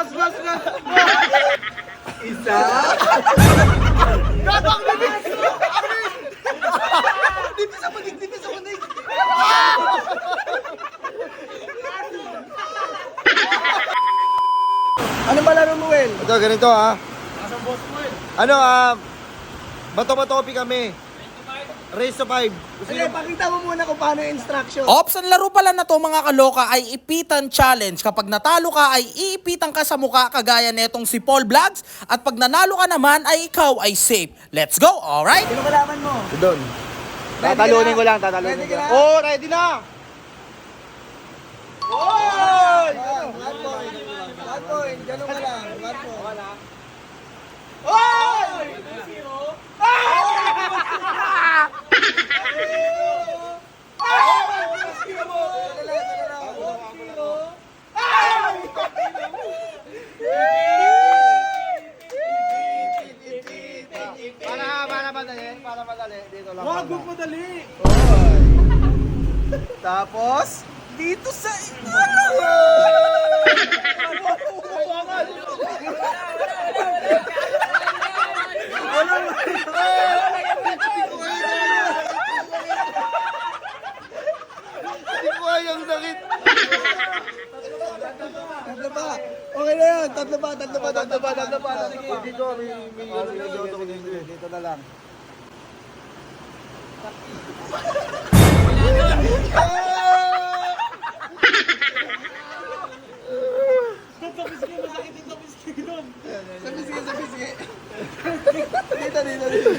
Gas, gas, gas! Isa? Gato ang bibig! Dipis ang panig, dipis ang panig! Ano ba laro mo, Wel? Ito, ganito ha. Nasaan boss mo, Wel? Ano, ah... Bato-bato kami. Race to 5. Sige, pakita mo muna kung paano yung instruction. Ops, ang laro pala na to mga kaloka ay ipitan challenge. Kapag natalo ka ay iipitan ka sa muka kagaya netong si Paul Vlogs at pag nanalo ka naman ay ikaw ay safe. Let's go, alright? Sino kalaban mo? Doon. Ready Tatalunin ko lang, tatalunin ko lang. Oh, ready na! Oy! One point. One point. Ganun ka lang. One point. Oy! Para madali, para madali. Dito lang. Wag mo madali. Tapos, Dito sa... hindi ayang sakit. Tatlo pa. Okay na yan. Tatlo pa, tatlo pa, tatlo pa, tatlo pa. Dito, may, may, may, may, may, dito, dito na lang. Sabi sige, sabi sige. Dito, dito, dito.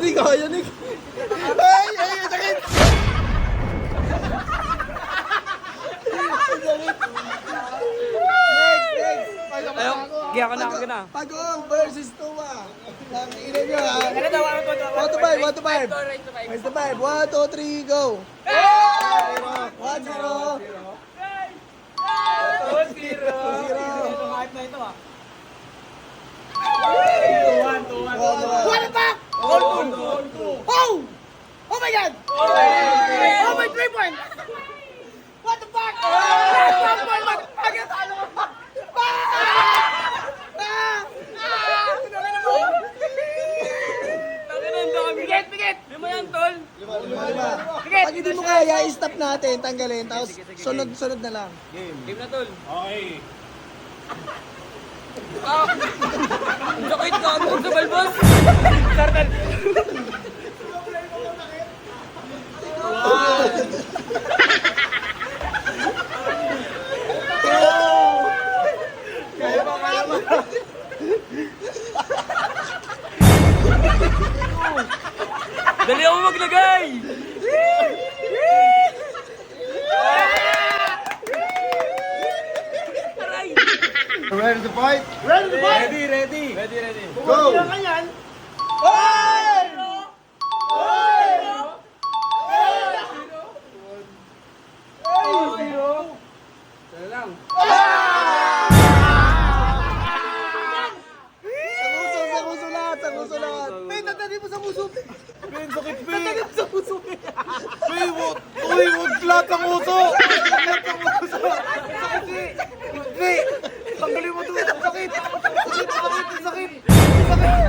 Hindi kaya, Nick. Ay, ay, ay, sakit! Next, next. Giya ko na ako na. Pagong versus Tuwa. Ang ina nyo ha. One to five, one to five. One to five. One, two, three, go. One, zero. Two, zero. One, one. What the fuck? Oh! Oh my god! Oh my three point! What the fuck? One point, what? Agad, ano ka pa? Bigit, bigit! Lima, lima. Pag hindi mo kaya, i-stop natin, tanggalin, tapos sunod-sunod na lang. Sakit ka ako sa balbas. Dali ako maglagay! Aray! Ready to fight? Ready, ready. Go! Sa lahat ng uso! Lahat ng uso! Sakit, Hindi! Tanggalin mo ito! Sakit! Sakit! Sakit! Sakit! Sakit!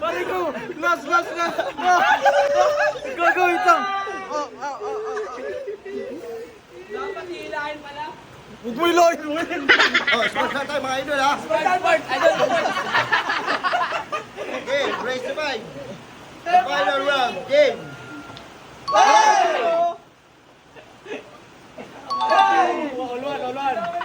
Pare ko! Last! Last! Last! Ah! Go! Go! Wait lang! Dapat hilahin pala. Huwag mo ilahin mo yun! Oh, smart na tayo mga idol ha! Part, idol. Okay, race to five! The final round, game! All more, all more!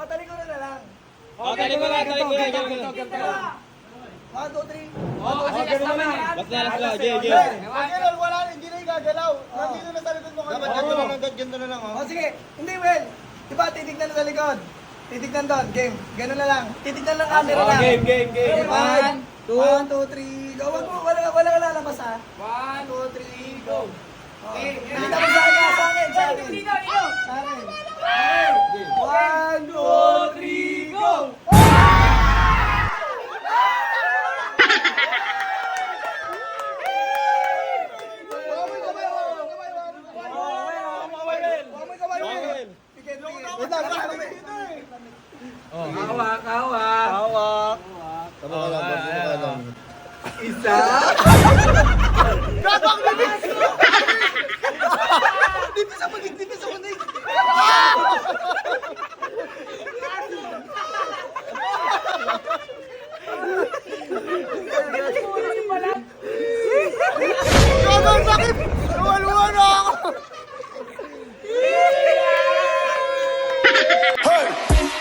Patali ko na na lang. Dali ko lang, dali ko lang. One, two, three. Oo, kasi last naman. Last na, last na, Jay, Jay! Wala, igagalaw! Nandito na sa likod mo kami! Dapat ganito na lang, ganito na lang, O oh! sige, hindi Will. Diba titignan na sa likod? Titignan doon, game. Ganun na lang. Titignan lang camera lang. game, game, game. One, two, one, two, three, go. Wag mo, wala, wala ka lalabas ha. One, Two, three, go. Okay, nakita mo sa akin, sa akin, sa akin. Dito, dito! Sa akin. One, two, three, Wait lang, wait. Oh. Hawak, hawak. Hawak. Tama ka lang, tama ka lang. Isa. Gato ang bibig! Dito sa panig, dito sa panig. Sakit! Lumaluan ako!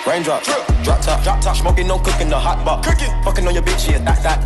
Raindrop, drop drop top, drop top, smoking, no cooking, the hot box. Cooking, fucking on your bitch, yeah, that, that, that.